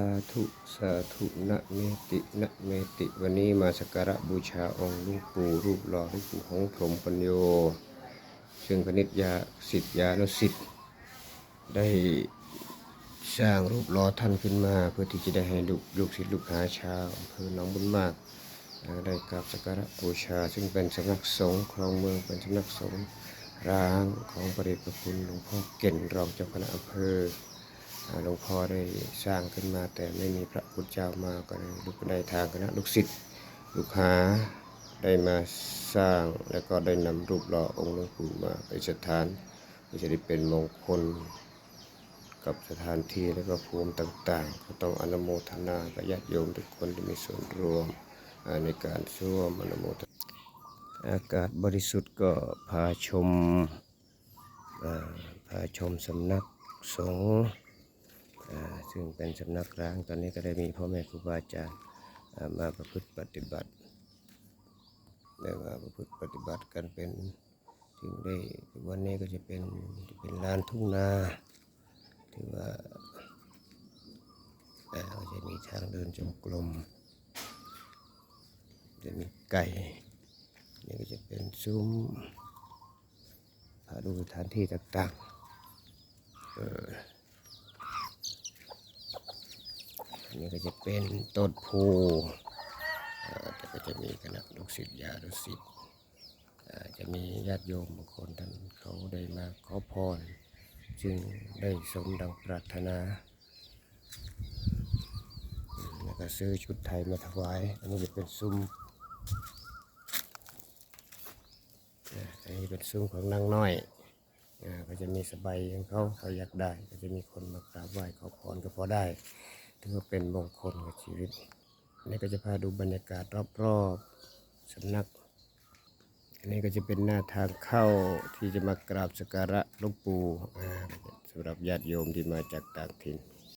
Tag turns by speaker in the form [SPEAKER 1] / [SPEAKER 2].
[SPEAKER 1] าธุสาธุนะเมตินะเมติวันนี้มาสักการะบูชาองค์ลุงปู่รูปหล่อลุงปู่ของพรหมปัญโยซึ่งพนิจยาสิทธยานุสิทธิ์ได้สร้างรูปหล่อท่านขึ้นมา เพื่อที่จะได้ให้ลูกลูกศิษย์ลูกหาชาวอำเภอหนองบุญมากได้กราบสักการะบูชา ซึ่งเป็นสำนักสงฆ์คลองเมืองเป็นสำนักสงฆ์ร้างของพระเดชพระคุณหลวงพ่อเก่นรองเจ้าคณะอำเภอ หลวงพ่อได้สร้างขึ้นมาแต่ไม่มีพระพุทธเจ้ามาก็เลยลูกได้ทางคณะลูกศิษย์ลูกหาได้มาสร้างแล้วก็ได้นำรูปหล่อองค์หลวงปู่มาไปสถานเพื่จะได้เป็นมงคลกับสถานที่แล้วก็ภูมิต่างๆ ก็ต้องอนุโมทนากับญาติโยมทุกคนที่มีส่วนร่วมในการร่วมอนุโมทนาอากาศบริสุทธิ์ก็พาชมพาชมสำนักสงฆ์ ซึ่งเป็นสำนักร้างตอนนี้ก็ได้มีพ่อแม่ครูบาอาจารย์มาประพฤติปฏิบัติได้มาประพฤติปฏิบัติกันเป็นถึงได้วันนี้ก็จะเป็นจะเป็นลานทุ่งนาที่ว่าอ่าจะมีทางเดินจงกรมจะมีไก่นี่ก็จะเป็นซุ้มพาดูสถานที่ต่างๆ อันนี้ก็จะ เป็นต้นโพเอ่อแต่ก็จะมีคณะลูกศิษย์ญาติศิษย์เอ่อจะมีญาติโยมบางคนท่านเขาได้มาขอพร จึงได้สมดังปรารถนาแล้วก็ซื้อชุดไทยมาถวาย อันนี้จะเป็นซุ้มอันนี้เป็นซุ้มของนางน้อยอ่าก็จะมีสบายของเขาเขาอยากได้ ก็จะมีคนมากราบไหว้ขอพรก็พอได้ ถือว่าเป็นมงคลกับชีวิตนี่ก็จะพาดูบรรยากาศรอบๆสำนัก อันนี้ก็จะเป็นหน้าทางเข้าที่จะมากราบสักการะหลวงปู่สำหรับญาติโยมที่มาจากต่างถิ่น